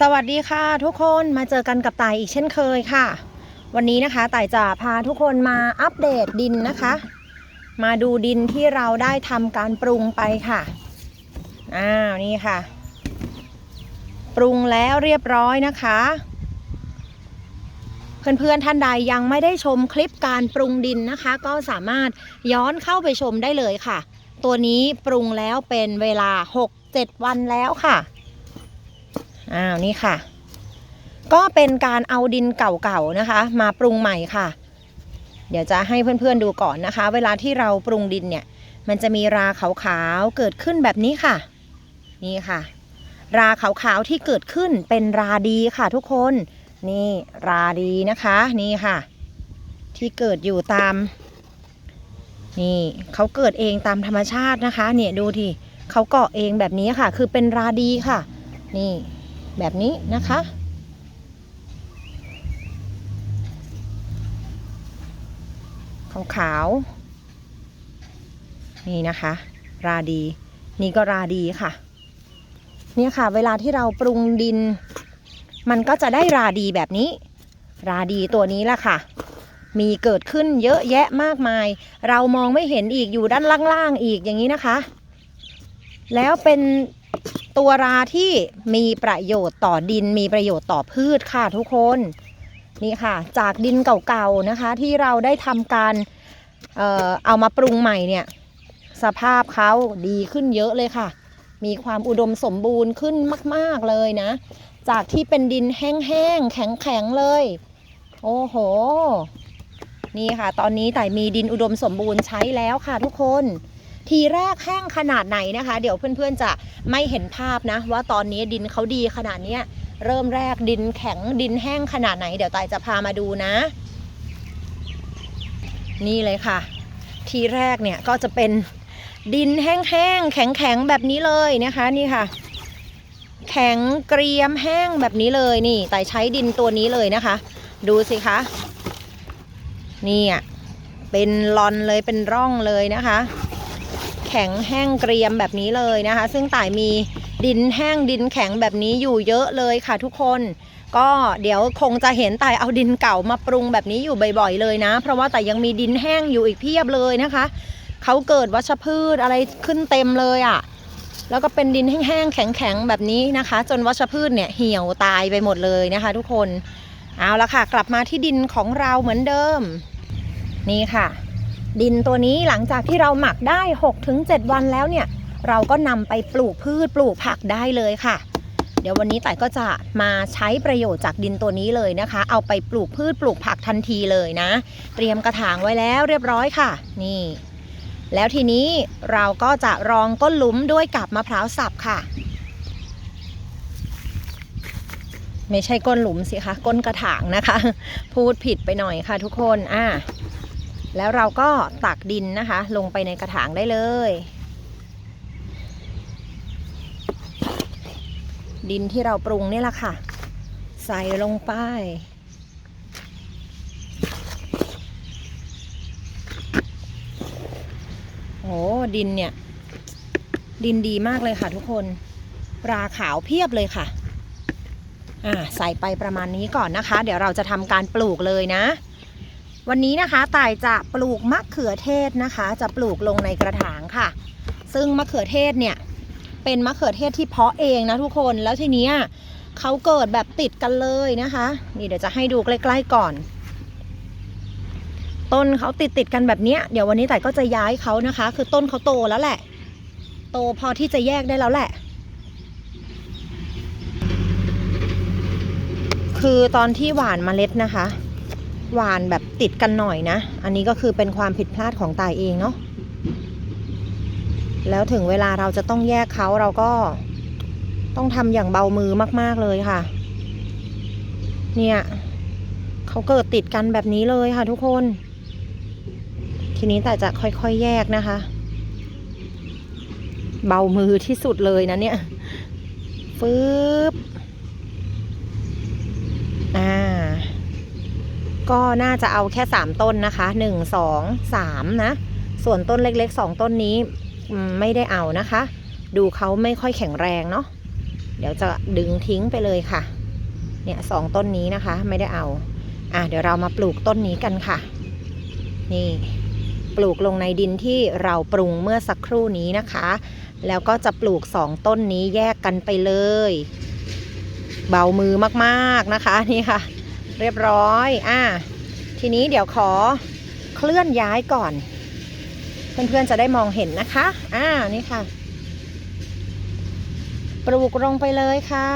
สวัสดีค่ะทุกคนมาเจอกันกับตายอีกเช่นเคยค่ะ วันนี้นะคะตายจะพาทุกคนมาอัปเดตดินนะคะ มาดูดินที่เราได้ทำการปรุงไปค่ะอ้าวนี่ค่ะ ปรุงแล้วเรียบร้อยนะคะ เพื่อนๆท่านใดยังไม่ได้ชมคลิปการปรุงดินนะคะ ก็สามารถย้อนเข้าไปชมได้เลยค่ะ ตัวนี้ปรุงแล้วเป็นเวลา 6-7 วันแล้วค่ะ อ้าวนี่ค่ะ ก็เป็นการเอาดินเก่าๆนะคะ มาปรุงใหม่ค่ะ เดี๋ยวจะให้เพื่อนๆดูก่อนนะคะ เวลาที่เราปรุงดินเนี่ย มันจะมีราขาวๆเกิดขึ้นแบบนี้ค่ะ นี่ค่ะ ราขาวๆที่เกิดขึ้นเป็นราดีค่ะทุกคน นี่ราดีนะคะนี่ค่ะ ที่เกิดอยู่ตามนี่เขาเกิดเองตามธรรมชาตินะคะ เนี่ยดูทีเขาเกาะเองแบบนี้ค่ะ คือเป็นราดีค่ะ นี่ แบบนี้นะคะ ขาวๆนี่นะคะ ราดี นี่ก็ราดีค่ะ เนี่ยค่ะ เวลาที่เราปรุงดิน มันก็จะได้ราดีแบบนี้ ราดีตัวนี้แหละค่ะ มีเกิดขึ้นเยอะแยะมากมาย เรามองไม่เห็นอีกอยู่ด้านล่างๆอีกอย่างนี้นะคะ แล้วเป็น ตัวราที่มีประโยชน์ต่อดินมีประโยชน์ต่อพืชค่ะทุกคนนี่ค่ะ จากดินเก่าๆนะคะ ที่เราได้ทำการเอ่อเอามาปรุงใหม่เนี่ยสภาพเขาดีขึ้นเยอะเลยค่ะ มีความอุดมสมบูรณ์ขึ้นมากๆเลยนะ จากที่เป็นดินแห้งๆแข็งๆเลย โอ้โห นี่ค่ะ ตอนนี้แต่มีดินอุดมสมบูรณ์ใช้แล้วค่ะทุกคน ทีแรกแห้งขนาดไหนนะคะ เดี๋ยวเพื่อนๆจะไม่เห็นภาพนะ ว่าตอนนี้ดินเขาดีขนาดนี้เริ่มแรกดินแข็งดินแห้งขนาดไหน เดี๋ยวตายจะพามาดูนะ นี่เลยค่ะ ทีแรกเนี่ยก็จะเป็นดินแห้งๆแข็งๆแบบนี้เลยนะคะนี่ค่ะ แข็งเกรียมแห้งแบบนี้เลยนี่แต่ใช้ดินตัวนี้เลยนะคะ ดูสิคะนี่อะเป็นลอนเลยเป็นร่องเลยนะคะ ข็งแห้งเกรียมแบบนี้เลยนะคะ ซึ่งต่ายมีดินแห้งดินแข็งแบบนี้อยู่เยอะเลยค่ะทุกคนก็เดี๋ยวคงจะเห็นต่ายเอาดินเก่ามาปรุงแบบนี้อยู่บ่อยๆเลยนะ เพราะว่าแต่ยังมีดินแห้งอยู่อีกเพียบเลยนะคะเขาเกิดวัชพืชอะไรขึ้นเต็มเลยอะ่ะแล้วก็เป็นดินแห้งๆแข็งๆแบบนี้นะคะ จนวัชพืชเนี่ยเหี่ยวตายไปหมดเลยนะคะ ทุกคนเอาละค่ะ กลับมาที่ดินของเราเหมือนเดิม นี่ค่ะ ดินตัวนี้หลังจากที่เราหมักได้ 6-7 วันแล้วเนี่ย เราก็นำไปปลูกพืชปลูกผักได้เลยค่ะ เดี๋ยววันนี้แต่ายก็จะมาใช้ประโยชน์จากดินตัวนี้เลยนะคะ เอาไปปลูกพืชปลูกผักทันทีเลยนะ เตรียมกระถางไว้แล้วเรียบร้อยค่ะ นี่ แล้วทีนี้เราก็จะรองก้นหลุมด้วยกับมะพร้าวสับค่ะ ไม่ใช่ก้นหลุมสิคะก้นกระถางนะคะ พูดผิดไปหน่อยค่ะทุกคนอ่า แล้วเราก็ตักดินนะคะ ลงไปในกระถางได้เลย ดินที่เราปรุงนี่แหละค่ะ ใส่ลงไป โอ้ดินเนี่ย ดินดีมากเลยค่ะทุกคนราขาวเพียบเลยค่ะ อ่า ใส่ไปประมาณนี้ก่อนนะคะ เดี๋ยวเราจะทำการปลูกเลยนะ วันนี้นะคะต่ายจะปลูกมะเขือเทศนะคะ จะปลูกลงในกระถางค่ะ ซึ่งมะเขือเทศเนี่ยเป็นมะเขือเทศที่เพาะเองนะทุกคนแล้วทีเนี้ยเขาเกิดแบบติดกันเลยนะคะ นี่เดี๋ยวจะให้ดูใกล้ๆก่อน ต้นเขาติดติดๆกันแบบเนี้ยเดี๋ยววันนี้แต่ายก็จะย้ายเขานะคะ คือต้นเขาโตแล้วแหละ โตพอที่จะแยกได้แล้วแหละ คือตอนที่หว่านเมล็ดนะคะ วานแบบติดกันหน่อยนะ อันนี้ก็คือเป็นความผิดพลาดของตายเองเนาะ แล้วถึงเวลาเราจะต้องแยกเขาเราก็ต้องทำอย่างเบามือมาก ๆ เลยค่ะ เนี่ยเขาเกิดติดกันแบบนี้เลยค่ะทุกคน ทีนี้แต่จะค่อยๆแยกนะคะ เบามือที่สุดเลยนะเนี่ย ฟืบอ่า ก็น่าจะเอาแค่ 3 ต้นนะคะ1 2 3นะ ส่วนต้นเล็กๆ 2 ต้นนี้ไม่ได้เอานะคะ ดูเขาไม่ค่อยแข็งแรงเนาะเดี๋ยวจะดึงทิ้งไปเลยค่ะ เนี่ยสองต้นนี้นะคะไม่ได้เอาอะเดี๋ยวเรามาปลูกต้นนี้กันค่ะ นี่ ปลูกลงในดินที่เราปรุงเมื่อสักครู่นี้นะคะ แล้วก็จะปลูกสองต้นนี้แยกกันไปเลย เบามือมากๆนะคะนี่ค่ะ เรียบร้อย อะทีนี้เดี๋ยวขอเคลื่อนย้ายก่อน เพื่อนๆจะได้มองเห็นนะคะ อ่า นี่ค่ะ ปลูกลงไปเลยค่ะ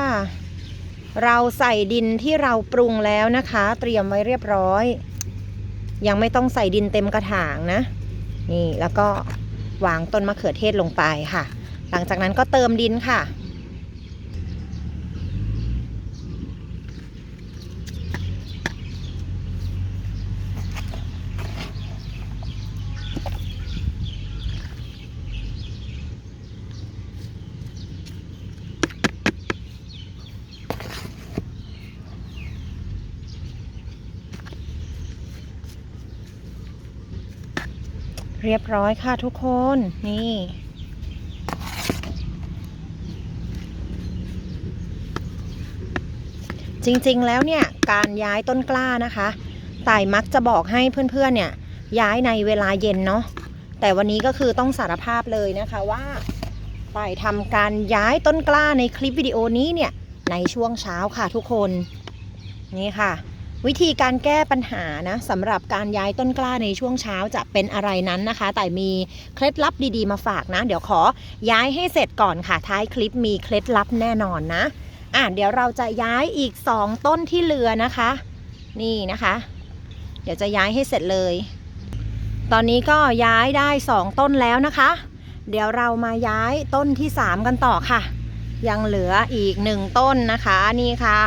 เราใส่ดินที่เราปรุงแล้วนะคะ เตรียมไว้เรียบร้อย ยังไม่ต้องใส่ดินเต็มกระถางนะ นี่แล้วก็วางต้นมะเขือเทศลงไปค่ะ หลังจากนั้นก็เติมดินค่ะ เรียบร้อยค่ะทุกคนนี่ จริงๆแล้วเนี่ยการย้ายต้นกล้านะคะต่ายมักจะบอกให้เพื่อนๆเนี่ยย้ายในเวลาเย็นเนาะแต่วันนี้ก็คือต้องสารภาพเลยนะคะว่าต่ายทำการย้ายต้นกล้าในคลิปวิดีโอนี้เนี่ยในช่วงเช้าค่ะทุกคนนี่ค่ะ วิธีการแก้ปัญหานะสำหรับการย้ายต้นกล้าในช่วงเช้าจะเป็นอะไรนั้นนะคะ แต่มีเคล็ดลับดีๆมาฝากนะ เดี๋ยวขอย้ายให้เสร็จก่อนค่ะ ท้ายคลิปมีเคล็ดลับแน่นอนนะอะเดี๋ยวเราจะย้ายอีก 2 ต้นที่เหลือนะคะ นี่นะคะ เดี๋ยวจะย้ายให้เสร็จเลย ตอนนี้ก็ย้ายได้ 2 ต้นแล้วนะคะ เดี๋ยวเรามาย้ายต้นที่ 3 กันต่อค่ะ ยังเหลืออีก 1 ต้นนะคะนี่ค่ะ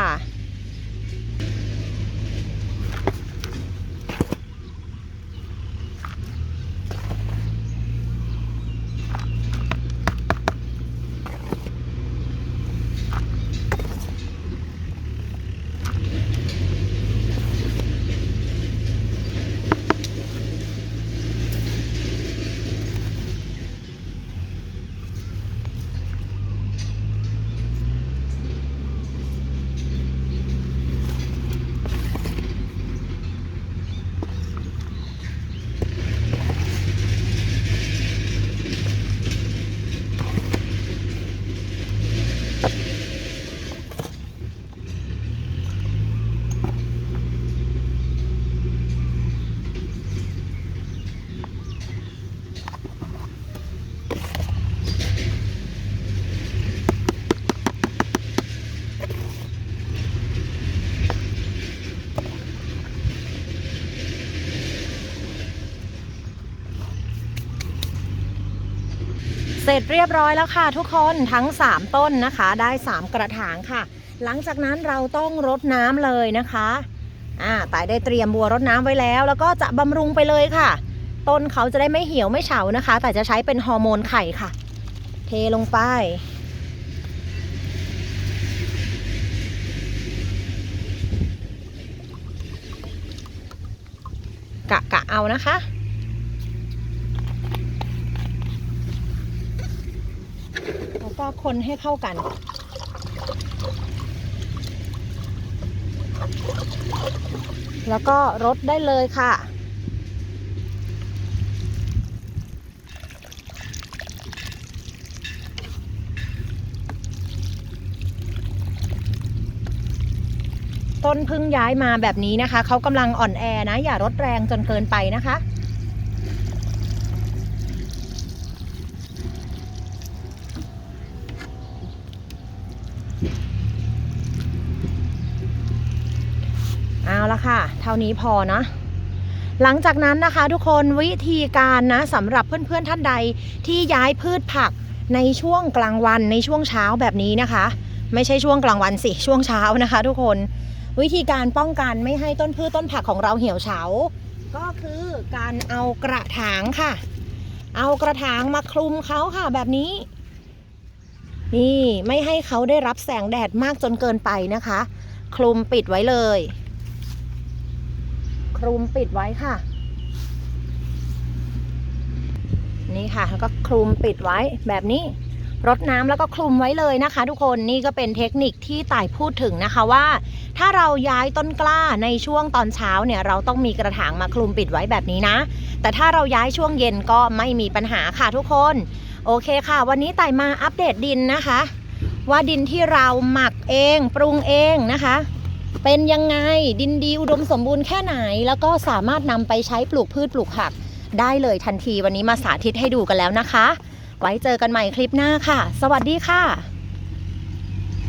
ร็จเรียบร้อยแล้วค่ะทุกคนทั้ง 3 ต้นนะคะได้ 3 กระถางค่ะ หลังจากนั้นเราต้องรดน้ำเลยนะคะอ่าต่ายได้เตรียมบัวรดน้ำไว้แล้ว แล้วก็จะบำรุงไปเลยค่ะ ต้นเขาจะได้ไม่เหี่ยวไม่เฉานะคะ แต่จะใช้เป็นฮอร์โมนไข่ค่ะ เทลงไปกะกะเอานะคะ แล้วก็ คนให้เข้ากัน แล้วก็รดได้เลยค่ะต้นพึ่งย้ายมาแบบนี้นะคะ เขากำลังอ่อนแอนะ อย่ารดแรงจนเกินไปนะคะ เอาละค่ะ เท่านี้พอนะ หลังจากนั้นนะคะทุกคนวิธีการนะสำหรับเพื่อนๆท่านใดที่ย้ายพืชผักในช่วงกลางวันในช่วงเช้าแบบนี้นะคะ ไม่ใช่ช่วงกลางวันสิช่วงเช้านะคะ ทุกคนวิธีการป้องกันไม่ให้ต้นพืชต้นผักของเราเหี่ยวเฉา ก็คือการเอากระถางค่ะ เอากระถางมาคลุมเขาค่ะแบบนี้ นี่ไม่ให้เขาได้รับแสงแดดมากจนเกินไปนะคะ คลุมปิดไว้เลย คลุมปิดไว้ค่ะ นี่ค่ะแล้วก็คลุมปิดไว้แบบนี้รดน้ำแล้วก็คลุมไว้เลยนะคะ ทุกคนนี่ก็เป็นเทคนิคที่ต่ายพูดถึงนะคะว่า ถ้าเราย้ายต้นกล้าในช่วงตอนเช้าเนี่ยเราต้องมีกระถางมาคลุมปิดไว้แบบนี้นะ แต่ถ้าเราย้ายช่วงเย็นก็ไม่มีปัญหาค่ะทุกคน โอเคค่ะ วันนี้ไต่มาอัปเดตดินนะคะ ว่าดินที่เราหมักเองปรุงเองนะคะ เป็นยังไงดินดีอุดมสมบูรณ์แค่ไหน แล้วก็สามารถนำไปใช้ปลูกพืชปลูกผัก ได้เลยทันทีวันนี้มาสาธิตให้ดูกันแล้วนะคะ ไว้เจอกันใหม่คลิปหน้าค่ะ สวัสดีค่ะ